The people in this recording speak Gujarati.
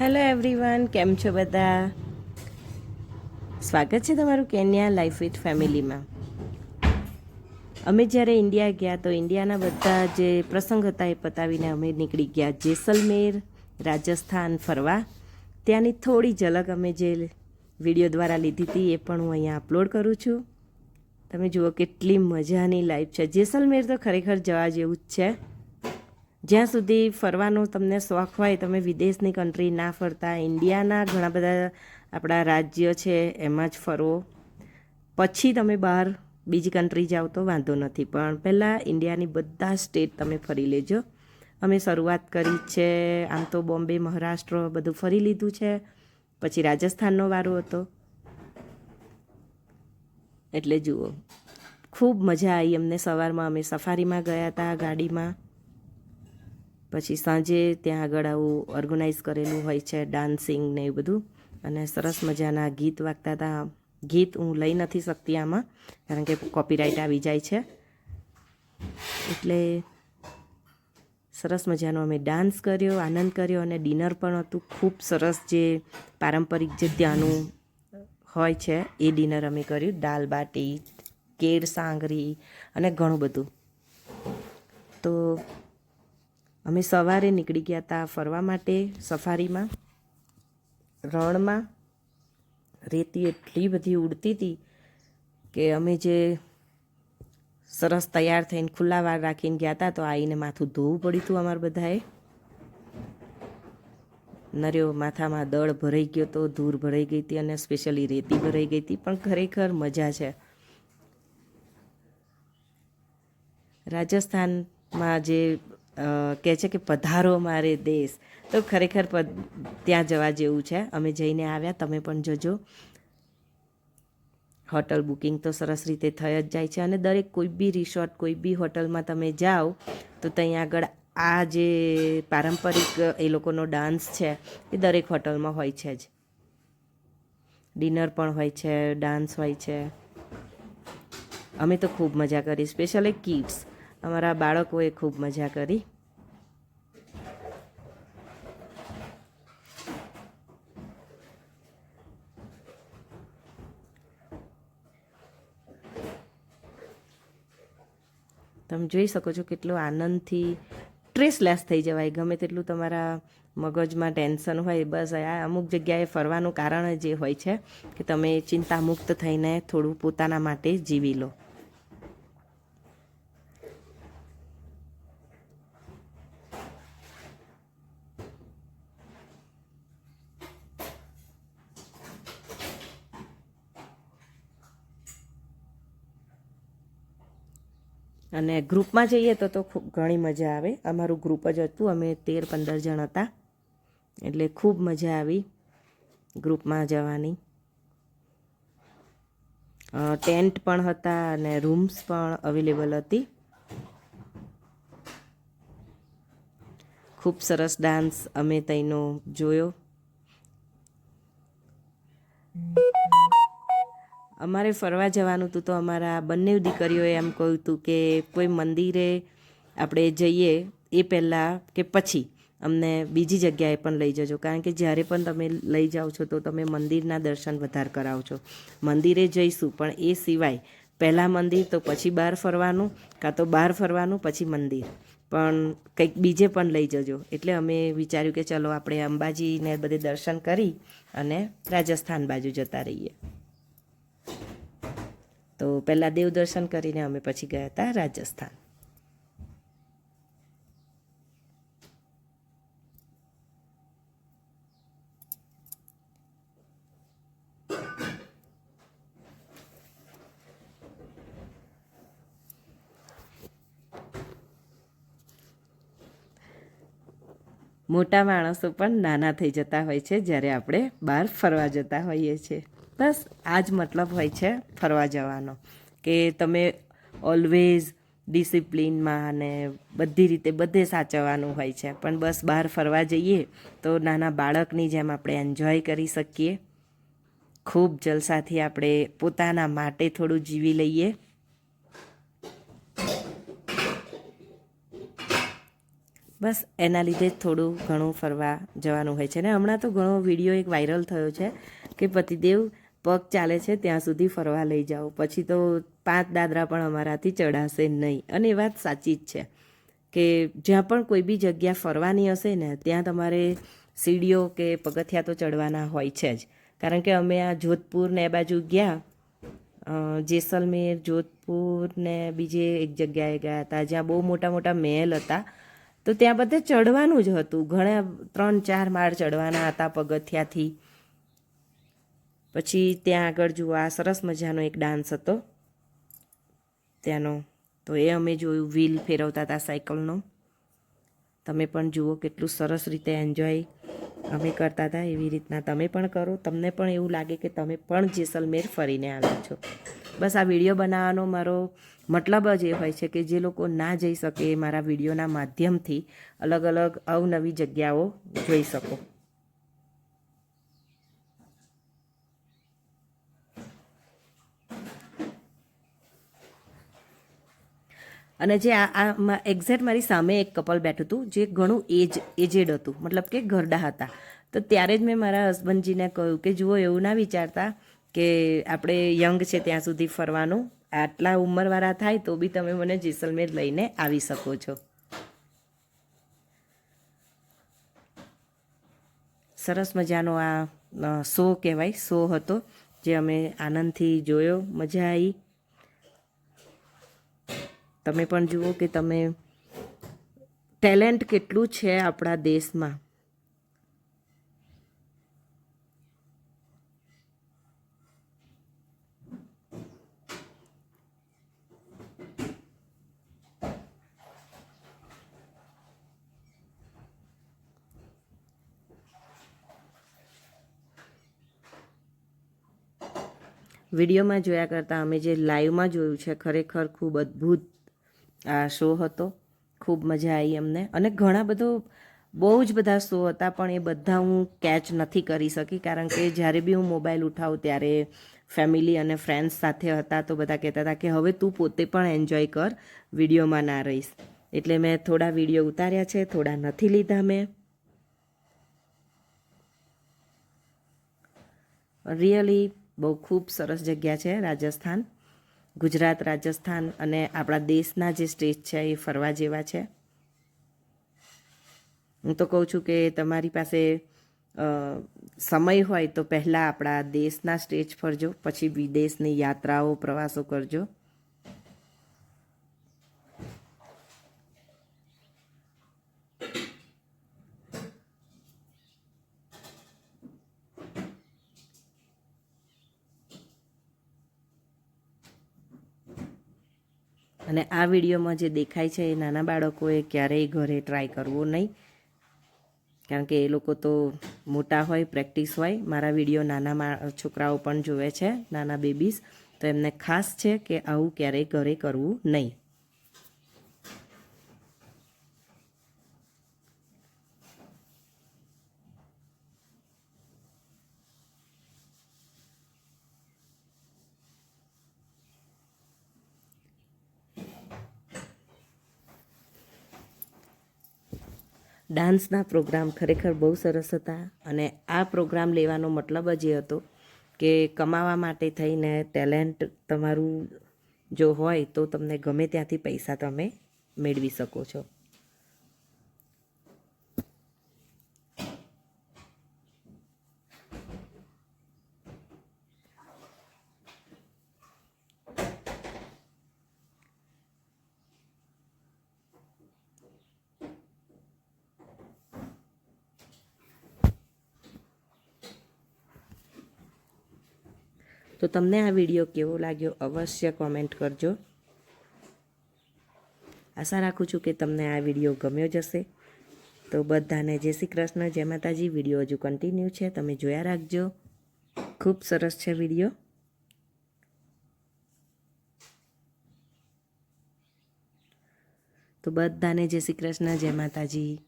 હેલો એવરીવન કેમ છો બધા? સ્વાગત છે તમારું કેન્યા લાઈફ વિથ ફેમિલીમાં અમે જ્યારે ઇન્ડિયા ગયા તો ઇન્ડિયાના બધા જે પ્રસંગ હતા એ પતાવીને અમે નીકળી ગયા જેસલમેર, રાજસ્થાન ફરવા. ત્યાંની થોડી ઝલક અમે જે વીડિયો દ્વારા લીધી હતી એ પણ હું અહીંયા અપલોડ કરું છું. તમે જુઓ કેટલી મજાની લાઈફ છે. જેસલમેર તો ખરેખર જવા જેવું જ છે. જ્યાં સુધી ફરવાનો તમને શોખ હોય, તમે વિદેશની કન્ટ્રી ના ફરતા, ઇન્ડિયાના ઘણા બધા આપણા રાજ્ય છે, એમાં જ ફરવો પછી તમે બહાર બીજી કન્ટ્રી જાઓ તો વાંધો નથી, પણ પહેલાં ઇન્ડિયાની બધા સ્ટેટ તમે ફરી લેજો. અમે શરૂઆત કરી છે, આમ તો બોમ્બે, મહારાષ્ટ્ર બધું ફરી લીધું છે, પછી રાજસ્થાનનો વારો હતો. એટલે જુઓ, ખૂબ મજા આવી અમને સવારમાં. અમે સફારીમાં ગયા હતા, ગાડીમાં. પછી સાંજે ત્યાં આગળ આવું ઓર્ગેનાઇઝ કરેલું હોય છે ડાન્સિંગ ને એ બધું. અને સરસ મજાના ગીત વાગતા હતા. ગીત હું લઈ નથી શકતી આમાં, કારણ કે કોપીરાઇટ આવી જાય છે. એટલે સરસ મજાનો અમે ડાન્સ કર્યો, આનંદ કર્યો અને ડિનર પણ હતું. ખૂબ સરસ જે પારંપરિક જે ત્યાંનું હોય છે, એ ડિનર અમે કર્યું. દાલ બાટી કેર સાંગરી અને ઘણું બધું. તો અમે સવારે નીકળી ગયા હતા ફરવા માટે સફારીમાં, રણમાં. રેતી એટલી બધી ઉડતી હતી કે અમે જે સરસ તૈયાર થઈને ખુલ્લા વાર રાખીને ગયા હતા તો આવીને માથું ધોવું પડ્યું હતું અમારે બધાએ. નર્યો માથામાં દળ ભરાઈ ગયો તો ધૂળ ભરાઈ ગઈ હતી અને સ્પેશિયલી રેતી ભરાઈ ગઈ હતી પણ ખરેખર મજા છે. રાજસ્થાનમાં જે કહે છે કે પધારો મારે દેશ. તો ખરેખર ત્યાં જવા જેવું છે. અમે જઈને આવ્યા, તમે પણ જજો. હોટલ બુકિંગ તો સરસ રીતે થઈ જ જાય છે. અને દરેક કોઈ બી રિસોર્ટ, કોઈ બી હોટલમાં તમે જાઓ, તો ત્યાં આગળ આ જે પારંપરિક એ લોકોનો ડાન્સ છે, એ દરેક હોટલમાં હોય છે જ. ડિનર પણ હોય છે, ડાન્સ હોય છે. અમે તો ખૂબ મજા કરી. Specially kids. અમારા બાળકોએ ખૂબ મજા કરી. તમે જોઈ શકો છો કેટલો આનંદથી સ્ટ્રેસલેસ થઈ જવાય. ગમે તેટલું તમારા મગજમાં ટેન્શન હોય, બસ આ અમુક જગ્યાએ ફરવાનું કારણ જ એ હોય છે કે તમે ચિંતામુક્ત થઈને થોડું પોતાના માટે જીવી લો. અને ગ્રુપમાં જઈએ તો તો ખૂબ ઘણી મજા આવે. અમારું ગ્રુપ જ હતું. અમે તેર પંદર જણ હતા. એટલે ખૂબ મજા આવી ગ્રુપમાં જવાની. ટેન્ટ પણ હતા અને રૂમ્સ પણ અવેલેબલ હતી. ખૂબ સરસ ડાન્સ અમે તઈનો જોયો. અમારે ફરવા જવાનું હતું તો અમારા બંને દીકરીઓએ એમ કહ્યું હતું કે કોઈ મંદિરે આપણે જઈએ એ પહેલાં કે પછી અમને બીજી જગ્યાએ પણ લઈ જજો. કારણ કે જ્યારે પણ તમે લઈ જાઓ છો તો તમે મંદિરના દર્શન વધારે કરાવો છો. મંદિરે જઈશું પણ એ સિવાય પહેલાં મંદિર તો પછી બહાર ફરવાનું, કાં તો બહાર ફરવાનું, પછી મંદિર. પણ કંઈક બીજે પણ લઈ જજો. એટલે અમે વિચાર્યું કે ચલો આપણે અંબાજીને બધે દર્શન કરી અને રાજસ્થાન બાજુ જતા રહીએ. તો પહેલાં દેવ દર્શન કરીને અમે પછી ગયા હતા રાજસ્થાન. મોટા માણસો પણ નાના થઈ જતા હોય છે જ્યારે આપણે બહાર ફરવા જતા હોઈએ છીએ. બસ આ જ મતલબ હોય છે ફરવા જવાનો. કે તમે ઓલવેઝ ડિસિપ્લિનમાં અને બધી રીતે બધે સાચવવાનું હોય છે. પણ બસ બહાર ફરવા જઈએ તો નાના બાળકની જેમ આપણે એન્જોય કરી શકીએ. ખૂબ જલસાથી આપણે પોતાના માટે થોડું જીવી લઈએ. બસ એના લીધે જ થોડું ઘણું ફરવા જવાનું હોય છે. ને હમણાં તો ઘણો વીડિયો એક વાયરલ થયો છે કે પતિદેવ પગ ચાલે છે, ત્યાં સુધી ફરવા લઈ જાઓ. પછી તો પાંચ દાદરા પણ અમારાથી ચડાશે નહીં. અને એ વાત સાચી જ છે કે જ્યાં પણ કોઈ બી જગ્યા ફરવાની હશે ને, ત્યાં તમારે સીડીઓ કે પગથિયા તો ચડવાના હોય છે જ. કારણ કે અમે આ જોધપુર ને એ બાજુ ગયા જેસલમેર, જોધપુર ને બીજે એક જગ્યાએ ગયા હતા, જ્યાં બહુ મોટા મોટા મહેલ હતા. તો ત્યાં બધે ચડવાનું જ હતું. ઘણા ત્રણ ચાર માળ ચડવાના હતા પગથિયાથી. પછી ત્યાં આગળ જુઓ, આ સરસ મજાનો એક ડાન્સ હતો. ત્યાંનો. તો એ અમે જોયું, વ્હીલ ફેરવતા હતા સાયકલનો. તમે પણ જુઓ કેટલું સરસ રીતે એન્જોય અમે કરતા હતા, એવી રીતના તમે પણ કરો. તમને પણ એવું લાગે કે તમે પણ જેસલમેર ફરીને આવ્યા છો. બસ આ વીડિયો બનાવવાનો મારો મતલબ જ એ હોય છે કે જે લોકો ના જઈ શકે એ મારા વિડીયોના માધ્યમથી અલગ અલગ અવનવી જગ્યાઓ જોઈ શકો. અને જે આ એક્ઝેક્ટ મારી સામે એક કપલ બેઠું હતું, જે ઘણું એજ એજેડ હતું, મતલબ કે ઘરડા હતા. તો ત્યારે જ મેં મારા હસબન્ડજીને કહ્યું કે, જુઓ, એવું ના વિચારતા કે આપણે યંગ છે ત્યાં સુધી ફરવાનું. આટલા ઉંમરવાળા થાય તો બી તમે મને જેસલમેર લઈને આવી શકો છો. સરસ મજાનો આ શો કહેવાય. શો હતો જે અમે આનંદથી જોયો, મજા આવી તમે પણ જુઓ કે તમે ટેલેન્ટ કેટલું છે આપણા દેશમાં. વિડીયોમાં જોયા કરતાં અમે જે લાઈવમાં જોયું છે, ખરેખર ખૂબ અદ્ભુત આ શો હતો. ખૂબ મજા આવી અમને. અને ઘણા બધો, બહુ જ બધા શો હતા, પણ એ બધા હું કેચ નથી કરી શકી. કારણ કે જ્યારે બી હું મોબાઈલ ઉઠાવું ત્યારે ફેમિલી અને ફ્રેન્ડ્સ સાથે હતા તો બધા કહેતા હતા કે, હવે તું પોતે પણ એન્જોય કર, વિડીયોમાં ના રહીશ. એટલે મેં થોડા વીડિયો ઉતાર્યા છે, થોડા નથી લીધા મેં. રિયલી બહુ ખૂબ સરસ જગ્યા છે, રાજસ્થાન. ગુજરાત, રાજસ્થાન અને આપણા દેશના જે સ્ટેટ છે એ ફરવા જેવા છે. હું તો કહું છું કે તમારી પાસે સમય હોય તો પહેલાં આપણા દેશના સ્ટેજ ફરજો, પછી વિદેશની યાત્રાઓ, પ્રવાસો કરજો. અને આ વિડીયોમાં જે દેખાય છે એ નાના બાળકોએ ક્યારેય ઘરે ટ્રાય કરવો નહીં. કારણ કે એ લોકો તો મોટા હોય પ્રેક્ટિસ હોય. મારા વીડિયો નાના છોકરાઓ પણ જોવે છે, નાના બેબીઝ તો એમને ખાસ છે કે આવું ક્યારેય ઘરે કરવું નહીં. ડાન્સના પ્રોગ્રામ ખરેખર બહુ સરસ હતા અને આ પ્રોગ્રામ લેવાનો મતલબ જ એ હતો કે કમાવા માટે થઈને ટેલેન્ટ તમારું જો હોય તો તમને ગમે ત્યાંથી પૈસા તમે મેળવી શકો છો. તો તમને આ વીડિયો કેવો લાગ્યો અવશ્ય કોમેન્ટ કરજો. આશા રાખું છું કે તમને આ વીડિયો ગમ્યો જશે તો બધાને જય શ્રી કૃષ્ણ, જય માતાજી. વીડિયો હજુ કન્ટિન્યુ છે, તમે જોયા રાખજો. ખૂબ સરસ છે વીડિયો. તો બધાને જય શ્રી કૃષ્ણ, જય માતાજી.